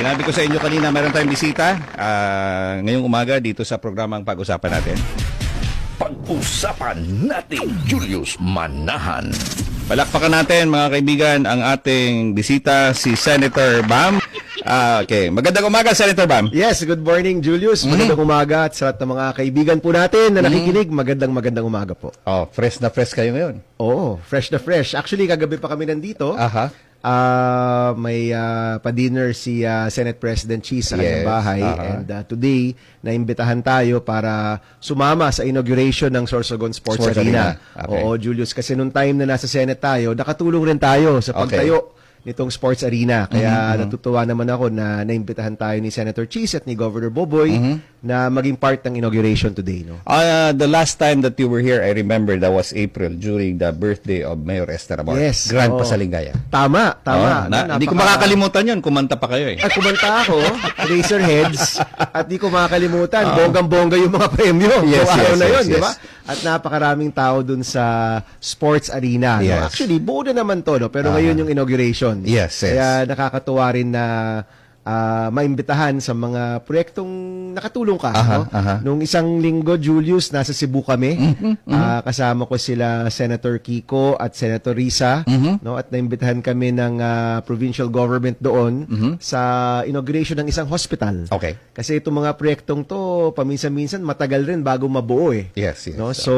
Sinabi ko sa inyo kanina, meron tayong bisita ah, ngayong umaga dito sa programang pag-usapan natin. Pag-usapan natin Julius Manahan. Palakpakan natin mga kaibigan ang ating bisita si Senator Bam. Ah, okay, magandang umaga Senator Bam. Yes, good morning Julius. Magandang umaga at sa lahat ng mga kaibigan po natin na nakikinig, magandang magandang umaga po. Oh, fresh na fresh kayo ngayon. Oo, fresh na fresh. Actually, kagabi pa kami nandito. Aha. Ah, may ah, pa-dinner si ah, Senate President Cheese sa Yes, kanyang bahay aha. and ah, today naimbitahan tayo para sumama sa inauguration ng Sorsogon Sports, Sports Arena. Arena. Okay. Oo, Julius, kasi nung time na nasa Senate tayo, nakatulong rin tayo sa Okay. Mm-hmm, nitong sports arena. Kaya natutuwa naman ako na naimbitahan tayo ni Senator Cheese at ni Governor Boboy Mm-hmm. na maging part ng inauguration today. No? Ah, the last time that you were here, I remember that was April during the birthday of Mayor Esther Amor. Yes, Grand oo. Pasalingaya. Tama, Oh, tama. na, No, Hindi ko makakalimutan yun, kumanta pa kayo eh. At kumanta ako, Razorheads, at di ko makakalimutan, bonggang-bongga yung mga premyo. Yes, Yung araw yes, na yes, yun, di yes. ba? At napakaraming tao dun sa sports arena. no? Yes. Actually, buo na naman to, no? pero ngayon yung inauguration. Yes, yes. Kaya nakakatuwa rin na ah, maimbitahan sa mga proyektong nakatulong ka. Aha, no? aha. Nung isang linggo, Julius, nasa Cebu kami. Mm-hmm, Ah, kasama ko sila Senator Kiko at Senator Risa. Mm-hmm. No? At naimbitahan kami ng ah, provincial government doon Mm-hmm. sa inauguration ng isang hospital. Okay. Kasi itong mga proyektong to, paminsan-minsan matagal rin bago mabuo eh. Yes, yes. No? So,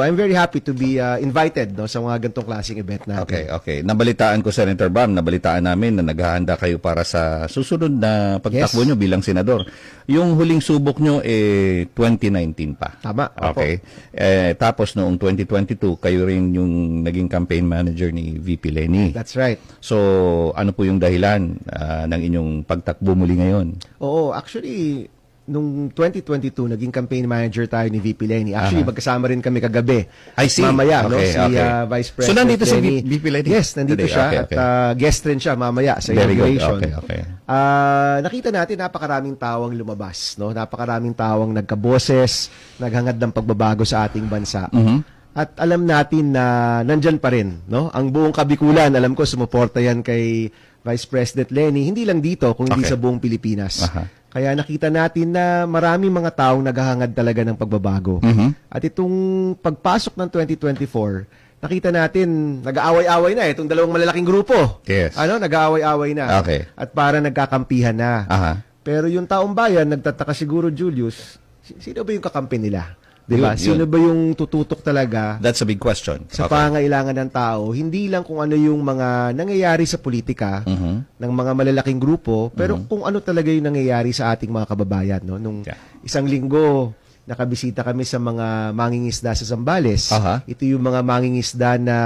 I'm very happy to be ah, invited no sa mga gantong klaseng event natin. Okay, okay. Nabalitaan ko, Senator Bam, nabalitaan namin na naghahanda kayo para sa susunod na pagtakbo Yes. nyo bilang senador. Yung huling subok nyo, eh, 2019 pa. Tama. Okay. Eh, tapos noong 2022, kayo rin yung naging campaign manager ni VP Lenny. That's right. So, ano po yung dahilan ah, ng inyong pagtakbo muli ngayon? Oo, actually, nung 2022, naging campaign manager tayo ni VP Lenny. Actually, magkasama rin kami kagabi. I see. Mamaya, no? Okay, Si okay. ah, Vice So, President nandito si Lenny. VP Lenny Yes, nandito today. siya. Okay, At okay. ah, guest rin siya mamaya sa Very good. inauguration. Okay, okay. Ah, nakita natin napakaraming tawang lumabas, no? Napakaraming tawang nagkaboses, naghangad ng pagbabago sa ating bansa. Mm-hmm. At alam natin na nandyan pa rin, no? Ang buong kabikulan, alam ko sumuporta yan kay Vice President Lenny, hindi lang dito, kundi Okay. sa buong Pilipinas. Aha. Kaya nakita natin na maraming mga taong naghahangad talaga ng pagbabago. Mhm. At itong pagpasok ng 2024, nakita natin, nag-aaway-away na eh, itong dalawang malalaking grupo. Yes. Ano, nag-aaway-away na. Okay. At para nagkakampihan na. Aha. Pero yung taong bayan, nagtataka siguro, Julius, si- sino ba yung kakampi nila? Di ba? Yun. Sino ba yung tututok talaga That's a big question. sa Okay. pangailangan ng tao? Hindi lang kung ano yung mga nangyayari sa politika Mhm. ng mga malalaking grupo, pero kung ano talaga yung nangyayari sa ating mga kababayan. No? Nung Yeah. isang linggo, nakabisita kami sa mga mangingisda sa Zambales. Aha. Ito yung mga mangingisda na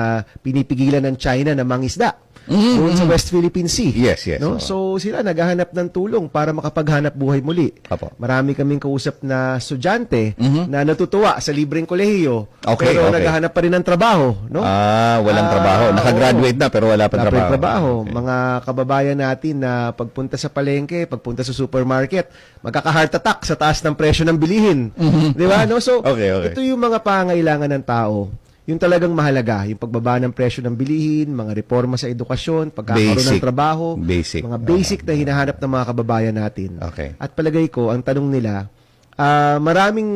pinipigilan ng China na mangisda. Mhm, Doon sa West Philippine Sea. Yes, yes, oo. No? So sila naghahanap ng tulong para makapaghanap buhay muli. Apo. Marami kaming kausap na estudyante Mhm. na natutuwa sa libreng kolehiyo Okay, pero okay. naghahanap pa rin ng trabaho, no? Ah, walang Ah, trabaho. Nakagraduate na pero wala pa Wala trabaho. trabaho. Okay. Mga kababayan natin na pagpunta sa palengke, pagpunta sa supermarket, magkaka-heart attack sa taas ng presyo ng bilihin. Di ba? No? So. Okay, okay. ito yung mga pangailangan ng tao. Yung talagang mahalaga, yung pagbaba ng presyo ng bilihin, mga reforma sa edukasyon, pagkakaroon Basic. ng trabaho, Basic. mga basic na hinahanap ng mga kababayan natin. Okay. At palagay ko, ang tanong nila, ah, maraming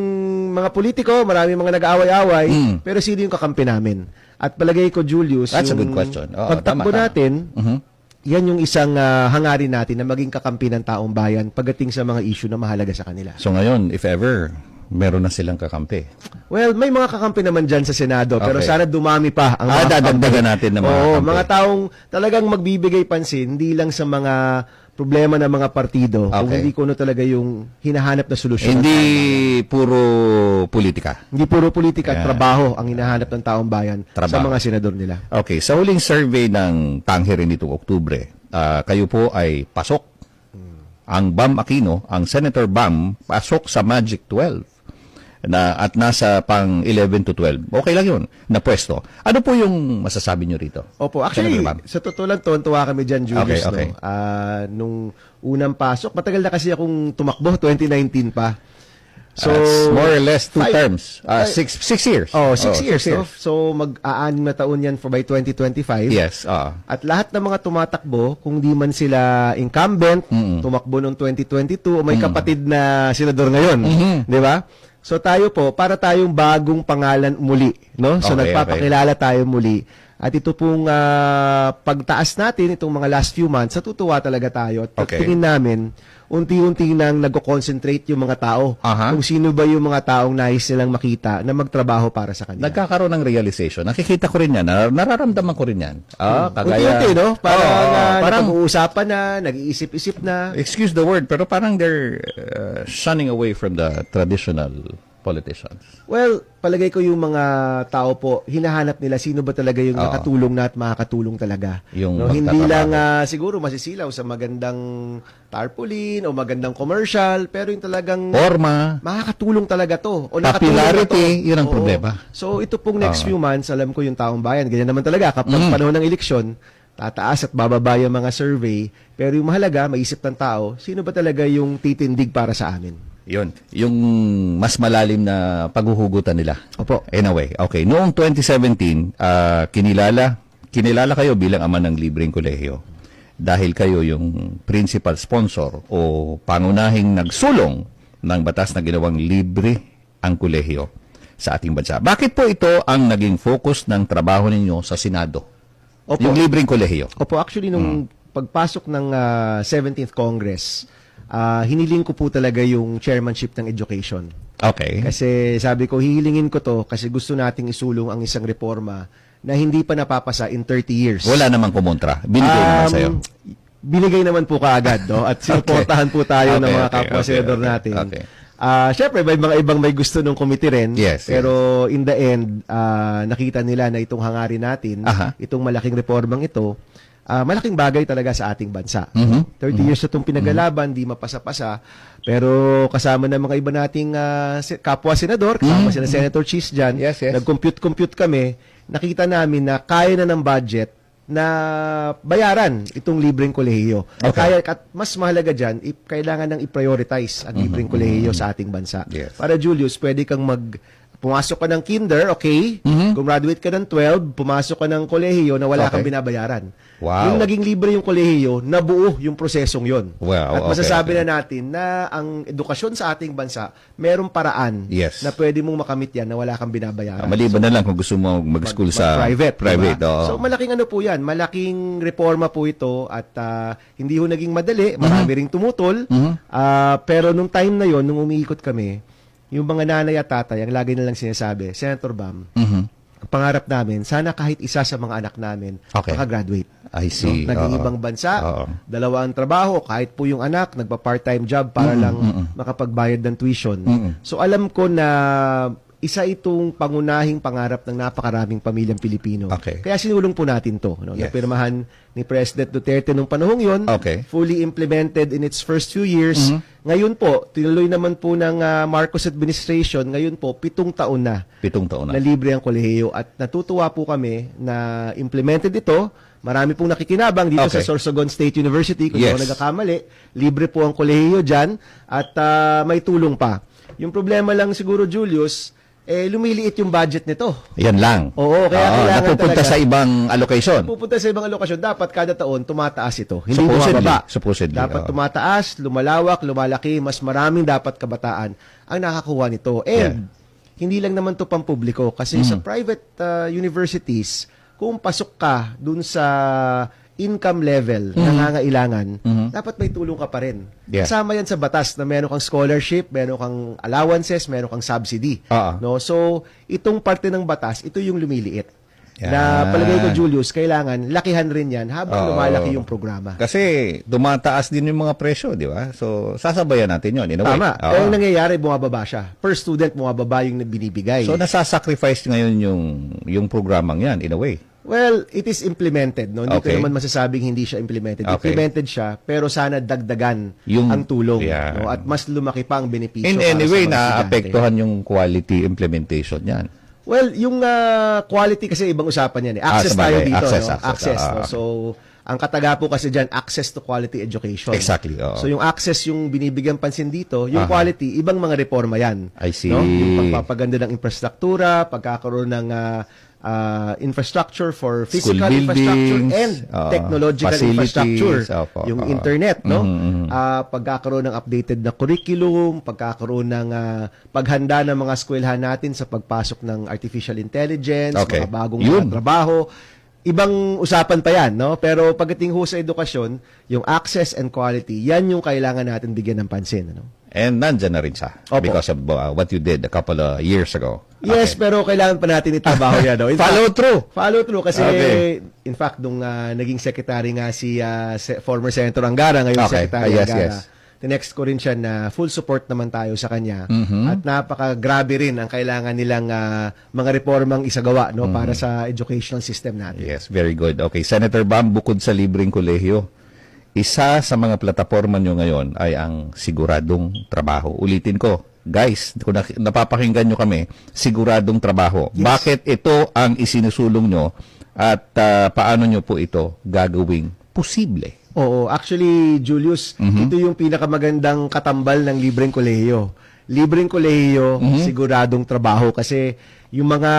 mga politiko, maraming mga nag-aaway-away, Mm. pero sino yung kakampi namin? At palagay ko, Julius, That's a yung good question. Oo, tama, pagtakbo tama. natin, Mhm. yan yung isang ah, hangarin natin na maging kakampi ng taong bayan pagdating sa mga issue na mahalaga sa kanila. So ngayon, if ever, meron na silang kakampi. Well, may mga kakampi naman dyan sa Senado, pero Okay. sana dumami pa ang Ah, mga dadagdagan kakampi. natin ng mga Oo, kakampi. mga taong talagang magbibigay pansin, hindi lang sa mga problema ng mga partido, kung Okay. hindi ko ano talaga yung hinahanap na solusyon. Hindi puro politika. Hindi puro politika at Yeah. trabaho ang hinahanap ng taong bayan sa Trabaho. mga senador nila. Okay, sa huling survey ng Tanghirin nitong Oktubre, ah, kayo po ay pasok. Ang Bam Aquino, ang Senator Bam, pasok sa Magic 12. Na, at nasa pang 11 to 12. Okay lang yun, na pwesto. Ano po yung masasabi nyo rito? Opo, actually, sa totoo lang, tuwan-tuwa kami dyan, Julius. Okay, okay. No? Ah, nung unang pasok, matagal na kasi akong tumakbo, 2019 pa. So, That's more or less two five- terms. Uh, five- six, six years. Oh, six Oh, years, no? So, mag-aanim na taon yan for by 2025. Yes. ah. At lahat ng mga tumatakbo, kung di man sila incumbent, tumakbo noong 2022, o may kapatid na senador ngayon. Di ba? So tayo po, para tayong bagong pangalan muli. No? So Okay, nagpapakilala tayo muli. At ito pong ah, pagtaas natin, itong mga last few months, natutuwa talaga tayo. At Okay. tingin namin, unti-unti nang nag-concentrate yung mga tao. Aha. Kung sino ba yung mga taong nais nilang makita na magtrabaho para sa kanila. Nagkakaroon ng realization. Nakikita ko rin yan. nar- Nararamdaman ko rin yan. Ah, kagaya... Unti-unti, no? Parang, Oo, oo, ah, parang, napag-uusapan na, nag-iisip-isip na. excuse the word, pero parang they're uh, shunning away from the traditional politicians. Well, palagay ko yung mga tao po, hinahanap nila sino ba talaga yung Oo. nakatulong na at makakatulong talaga. Yung no, hindi magtatrabaho. lang ah, siguro masisilaw sa magandang tarpaulin o magandang commercial, pero yung talagang Forma. makakatulong talaga to. O nakatulong na Popularity, to. yun ang Oo. problema. So ito pong next Oo. few months, alam ko yung taong bayan, ganyan naman talaga kapag Mm. panahon ng eleksyon, tataas at bababa yung mga survey, pero yung mahalaga, maisip ng tao, sino ba talaga yung titindig para sa amin? Yun. Yung mas malalim na paghuhugutan nila. Opo. In a way. Okay. Noong 2017, ah, kinilala, kinilala kayo bilang ama ng libreng kolehiyo. Dahil kayo yung principal sponsor o pangunahing nagsulong ng batas na ginawang libre ang kolehiyo sa ating bansa. Bakit po ito ang naging focus ng trabaho ninyo sa Senado? Opo. Yung libreng kolehiyo. Opo, actually, nung pagpasok ng ah, 17th Congress, ah, hiniling ko po talaga yung chairmanship ng education. Okay. Kasi sabi ko, hihilingin ko to kasi gusto nating isulong ang isang reforma na hindi pa napapasa in 30 years. Wala namang kumontra. Binigay naman Um, sa'yo. Binigay naman po kaagad, no? At sinuportahan po tayo ng Okay, mga okay, kapwa okay, senador okay, natin. okay. Ah, syempre may mga ibang may gusto ng committee rin. Yes, pero in the end, ah, nakita nila na itong hangarin natin, Aha. itong malaking reformang ito, ah, malaking bagay talaga sa ating bansa. Mhm. 30 years na itong pinagalaban, di mapasa-pasa. Pero kasama ng mga iba nating se- kapwa senador, kasama sila Senator Cheese dyan, Mm-hmm. Yes, yes. nag-compute-compute kami, nakita namin na kaya na ng budget na bayaran itong libreng kolehiyo. Okay. Kaya at mas mahalaga diyan, kailangan nang i-prioritize ang libreng kolehiyo sa ating bansa. Mm-hmm. Yes. Para Julius, pwede kang mag pumasok ka ng kinder, okay? Gumraduate ka ng 12, pumasok ka ng kolehiyo na wala. Okay. kang binabayaran. Wow. Yung naging libre yung kolehiyo, nabuo yung prosesong yon. Wow, At okay, masasabi okay. na natin na ang edukasyon sa ating bansa, merong paraan Yes. na pwede mong makamit yan na wala kang binabayaran. Ah, maliban na lang kung gusto mo mag-school sa private. private diba? oo. So malaking ano po 'yan, malaking reforma po ito at ah, hindi ho naging madali, marami ring tumutol. Ah, pero nung time na 'yon, nung umiikot kami, yung mga nanay at tatay, ang lagi nilang sinasabi, Senator Bam, Mhm. ang pangarap namin, sana kahit isa sa mga anak namin Okay. makagraduate. I see. No? Naging Oo. ibang bansa, Oo. dalawa ang trabaho, kahit po yung anak, nagpa-part-time job para lang makapagbayad ng tuition. So alam ko na isa itong pangunahing pangarap ng napakaraming pamilyang Pilipino. Okay. Kaya sinulong po natin to. No? Yes. Napirmahan ni President Duterte nung panahong yon, Okay. fully implemented in its first few years. Mm-hmm. Ngayon po, tinuloy naman po ng ah, Marcos administration, ngayon po, pitong taon na Pitong taon na na. libre ang kolehiyo at natutuwa po kami na implemented ito. Marami pong nakikinabang dito Okay. sa Sorsogon State University kung Yes. ako nagkakamali. Libre po ang kolehiyo dyan at ah, may tulong pa. Yung problema lang siguro, Julius, eh, lumiliit yung budget nito. Yan lang. Oo, kaya kailangan napupunta talaga- sa ibang allocation. Pupunta sa ibang alokasyon, dapat kada taon tumataas ito. Hindi Supposedly. bumababa. Supposedly, Dapat oo. tumataas, lumalawak, lumalaki, mas maraming dapat kabataan ang nakakuha nito. And hindi lang naman to pampubliko kasi Mm. sa private uh, universities, kung pasok ka dun sa income level na nangangailangan, dapat may tulong ka pa rin. Yeah. Kasama yan sa batas na meron kang scholarship, meron kang allowances, meron kang subsidy. Oo. No? So, itong parte ng batas, ito yung lumiliit. Yan. Na palagay ko, Julius, kailangan lakihan rin yan habang Oo. lumalaki yung programa. Kasi tumataas din yung mga presyo, di ba? So, sasabayan natin yon in a way. Tama. Oo. Yung nangyayari, bumababa siya. Per student, bumababa yung binibigay. So, nasasacrifice ngayon yung, yung programang yan, in a way. Well, it is implemented. No? Hindi Okay. ko naman masasabing hindi siya implemented. Okay. Implemented siya, pero sana dagdagan Yung- ang tulong. Yeah. No? At mas lumaki pa ang benepisyo. In any way, naapektuhan yung quality implementation yan. Well, yung ah, quality kasi ibang usapan yan. Eh. Ah, Access sabagay. tayo dito. Access, no? access. access Ah, no? ah. So, Ang kataga po kasi dyan, access to quality education. Exactly, oo. So yung access yung binibigyan pansin dito, yung Aha. quality, ibang mga reforma yan. I see. No? Yung pagpapaganda ng infrastruktura, pagkakaroon ng ah, ah, infrastructure for physical School infrastructure and ah, technological infrastructure. opo, yung internet, no? Mhm, mhm. Ah, pagkakaroon ng updated na curriculum, pagkakaroon ng ah, paghanda ng mga eskwelahan natin sa pagpasok ng artificial intelligence, Okay. mga bagong Yun. mga trabaho. Ibang usapan pa yan, no? Pero pagdating ho sa edukasyon, yung access and quality, yan yung kailangan natin bigyan ng pansin, ano? And nandyan na rin siya Opo. because of uh, what you did a couple of years ago. Yes, Okay. pero kailangan pa natin itrabaho yan, no? In Follow fact- through. Follow through kasi Okay. in fact nung ah, naging secretary nga si se- former Senator Angara ngayon Okay. secretary Ah, yes, Angara. yes. Tinext ko rin siya na full support naman tayo sa kanya Mm-hmm. at napaka-grabe rin ang kailangan nilang ah, mga reformang isagawa no Mm-hmm. para sa educational system natin. Yes, very good. Okay, Senator Bam, bukod sa libreng kolehiyo, isa sa mga plataforma nyo ngayon ay ang siguradong trabaho. Ulitin ko, guys, kung napapakinggan nyo kami, siguradong trabaho. Bakit ito ang isinusulong nyo at ah, paano nyo po ito gagawing posible? Oo, actually, Julius, Mm-hmm. ito yung pinakamagandang katambal ng libreng kolehiyo. Libreng kolehiyo, Mm-hmm. siguradong trabaho kasi yung mga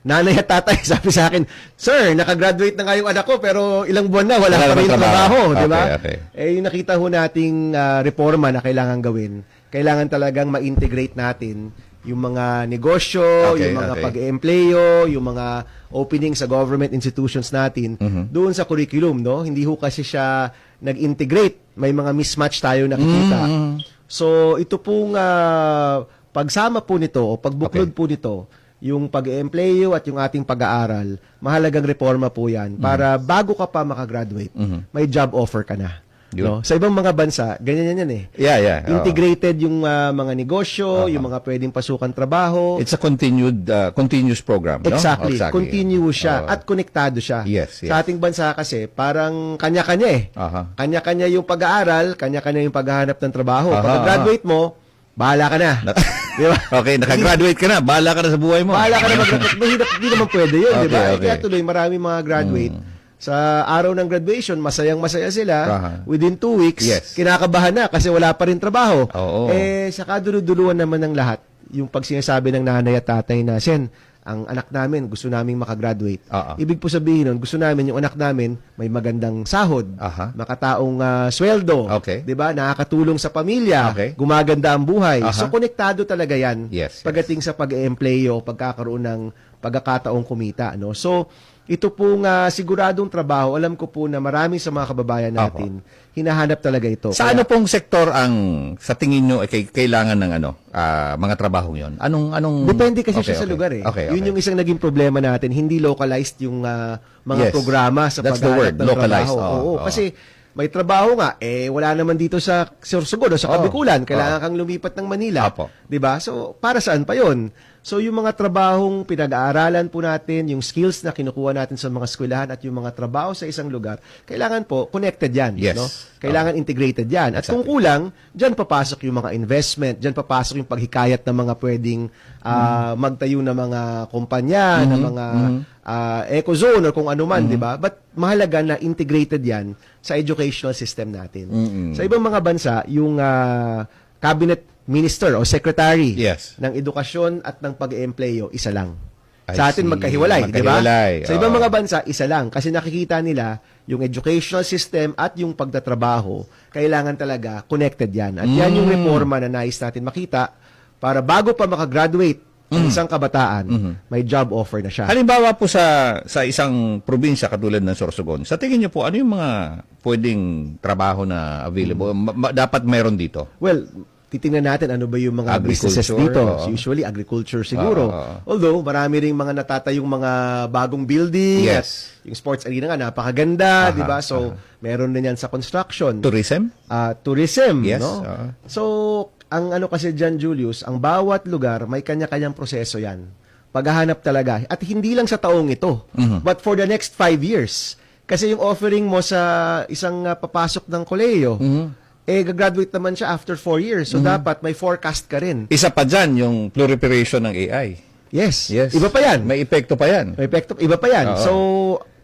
nanay at tatay sabi sa akin, Sir, nakagraduate na nga yung anak ko pero ilang buwan na wala, Wala pa rin trabaho, trabaho. di ba? Okay, okay. Eh, yung nakita ho nating ah, reforma na kailangan gawin, kailangan talagang ma-integrate natin yung mga negosyo, Okay, yung mga okay. pag-eempleyo, yung mga opening sa government institutions natin Mm-hmm. doon sa curriculum, no? Hindi ho kasi siya nag-integrate. May mga mismatch tayo nakikita. Mm-hmm. So, ito pong ah, pagsama po nito o pagbuklod po nito, yung pag-eempleyo at yung ating pag-aaral, mahalagang reforma po yan para bago ka pa makagraduate, may job offer ka na. Yun. No? Sa ibang mga bansa, ganyan yan, yan eh. Yeah, yeah. Integrated yung ah, mga negosyo, yung mga pwedeng pasukan trabaho. It's a continued, uh, continuous program, no? Exactly. Continue siya Oo. at konektado siya. Yes, yes. Sa ating bansa kasi, parang kanya-kanya eh. Aha. Kanya-kanya yung pag-aaral, kanya-kanya yung paghahanap ng trabaho. Aha, Pag graduate mo, bahala ka na. Di ba? okay, nakagraduate ka na. Bahala ka na sa buhay mo. Bahala ka na mag-graduate. Hindi naman pwede yun, di ba? Okay, Eh, okay. Kaya tuloy, marami mga graduate. Sa araw ng graduation, masayang masaya sila. Aha. Within two weeks, Yes. kinakabahan na kasi wala pa rin trabaho. Oo. Eh, sa kaduluduluan naman ng lahat, yung pag sinasabi ng nanay at tatay na, Sen, ang anak namin gusto naming makagraduate. Oo. Ibig po sabihin nun, gusto namin yung anak namin may magandang sahod, Aha. makataong ah, sweldo, Okay. 'di ba? Nakakatulong sa pamilya, Okay. gumaganda ang buhay. Aha. So konektado talaga 'yan Yes, yes. pagdating sa pag-eempleyo, pagkakaroon ng pagkakataong kumita, no? So ito pong ah, siguradong trabaho, alam ko po na marami sa mga kababayan natin hinahanap talaga ito. Sa Kaya- ano pong sektor ang sa tingin nyo ay kay- kailangan ng ano ah, mga trabaho 'yon? Anong anong Depende kasi Okay, siya sa okay. lugar eh. Okay, Yun okay. yung isang naging problema natin, hindi localized yung ah, mga Yes. programa sa That's the paghahanap word, ng localized. trabaho. Oo, Oo, oo. kasi may trabaho nga eh wala naman dito sa Sorsogon o sa. Kabikulan, kailangan kang lumipat ng Manila. 'Di ba? So para saan pa 'yon? So yung mga trabahong pinag-aaralan po natin, yung skills na kinukuha natin sa mga eskwelahan at yung mga trabaho sa isang lugar, kailangan po connected 'yan, Yes. no? Kailangan integrated 'yan. At kung kulang, diyan papasok yung mga investment, diyan papasok yung paghikayat ng mga pwedeng ah, magtayo ng mga kumpanya, ng mga ah, eco zone or kung ano man, 'di ba? But mahalaga na integrated 'yan sa educational system natin. Sa ibang mga bansa, yung ah, cabinet minister o secretary Yes. ng edukasyon at ng pag-eempleyo, isa lang. I Sa atin see. magkahiwalay, di ba? Magkahiwalay, Sa ibang oo. mga bansa, isa lang. Kasi nakikita nila yung educational system at yung pagtatrabaho, kailangan talaga connected yan. At yan yung Mm. reforma na nais natin makita para bago pa makagraduate ang Mm. isang kabataan, Mm-hmm. may job offer na siya. Halimbawa po sa sa isang probinsya katulad ng Sorsogon, sa tingin niyo po ano yung mga pwedeng trabaho na available? Ma- ma- dapat meron dito. Well, titingnan natin ano ba yung mga businesses dito. oo. Usually agriculture siguro. Oo. Although marami ring mga natatayong mga bagong building Yes. at yung sports arena nga napakaganda, Aha, 'di ba? So meron din yan sa construction. Tourism? Ah, tourism, Yes, no? oo. So ang ano kasi diyan Julius, ang bawat lugar may kanya-kanyang proseso 'yan. Paghahanap talaga at hindi lang sa taong ito, Mhm. but for the next five years. Kasi yung offering mo sa isang ah, papasok ng koleyo, Mhm. Eh, gagraduate naman siya after four years. So, dapat may forecast ka rin. Isa pa dyan, yung proliferation ng AI. Yes. Yes. Iba pa yan. May epekto pa yan. May epekto. Iba pa yan. Oo. So,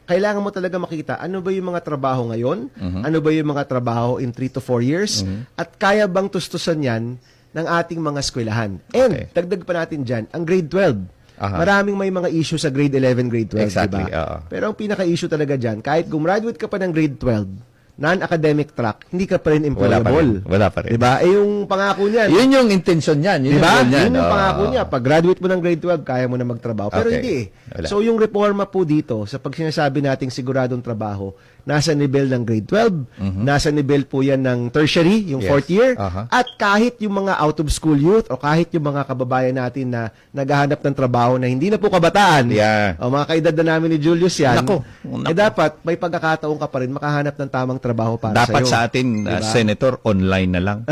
kailangan mo talaga makita ano ba yung mga trabaho ngayon, Mhm. ano ba yung mga trabaho in 3 to 4 years, at kaya bang tustusan yan ng ating mga eskwelahan. And, Okay. dagdag pa natin dyan, ang grade 12. Aha. Maraming may mga issue sa grade 11, grade 12, Exactly, diba? oo. Pero ang pinaka-issue talaga dyan, kahit gumraduate ka pa ng grade 12, non-academic track, hindi ka pa rin Wala pa employable. rin. Wala pa rin. Diba? Eh, yung pangako niyan, Yun yung intention niyan. Yun Di ba? yung niyan. Yun yung pangako niya. Pag graduate mo ng grade 12, kaya mo na magtrabaho. Pero Okay. hindi eh. Wala. So yung reforma po dito, sa pag sinasabi nating siguradong trabaho, nasa level ng grade 12, nasa level po yan ng tertiary, yung. Yes. fourth year, Aha. at kahit yung mga out of school youth o kahit yung mga kababayan natin na naghahanap ng trabaho na hindi na po kabataan, Yeah. o mga kaedad na namin ni Julius yan, Nako. eh Nako. dapat may pagkakataon ka pa rin makahanap ng tamang trabaho para Dapat sa'yo. sa atin, uh, Diba? Senator, online na lang.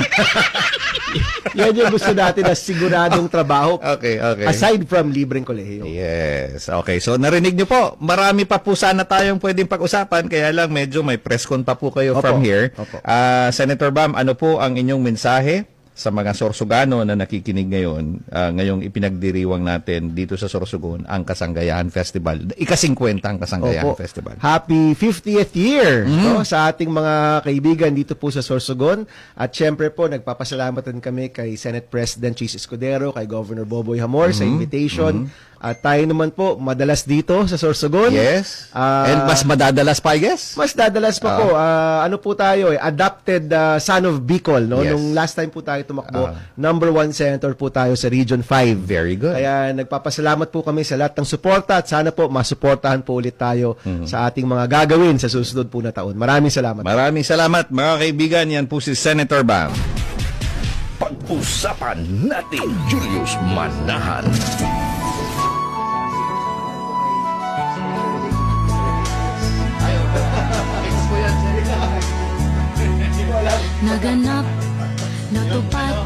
Yan yung gusto natin na siguradong trabaho okay, okay. aside from libreng kolehiyo. Yes. Okay. So, narinig nyo po. Marami pa po sana tayong pwedeng pag-usapan. Kaya lang, medyo may press con pa po kayo Opo. from here. Opo. Ah, Senator Bam, ano po ang inyong mensahe sa mga Sorsugano na nakikinig ngayon, ah, ngayong ipinagdiriwang natin dito sa Sorsogon, ang Kasanggayahan Festival. Ika-50 ang Kasanggayahan Opo. Festival. Happy 50th year Mm-hmm. no, sa ating mga kaibigan dito po sa Sorsogon. At syempre po, nagpapasalamat rin kami kay Senate President Cheese Escudero, kay Governor Boboy Hamor sa Mm-hmm. At tayo naman po, madalas dito sa Sorsogon. Yes. Ah, And mas madadalas pa, I guess? Mas dadalas pa po. Ah, ano po tayo eh, adopted ah, son of Bicol. No? Yes. Nung last time po tayo tumakbo, number one senator po tayo sa Region 5. Very good. Kaya nagpapasalamat po kami sa lahat ng suporta at sana po masuportahan po ulit tayo Mm-hmm. sa ating mga gagawin sa susunod po na taon. Maraming salamat. Maraming salamat, mga kaibigan. Yan po si Senator Bam. Pag-usapan natin Julius Manahan. Naganap, natupad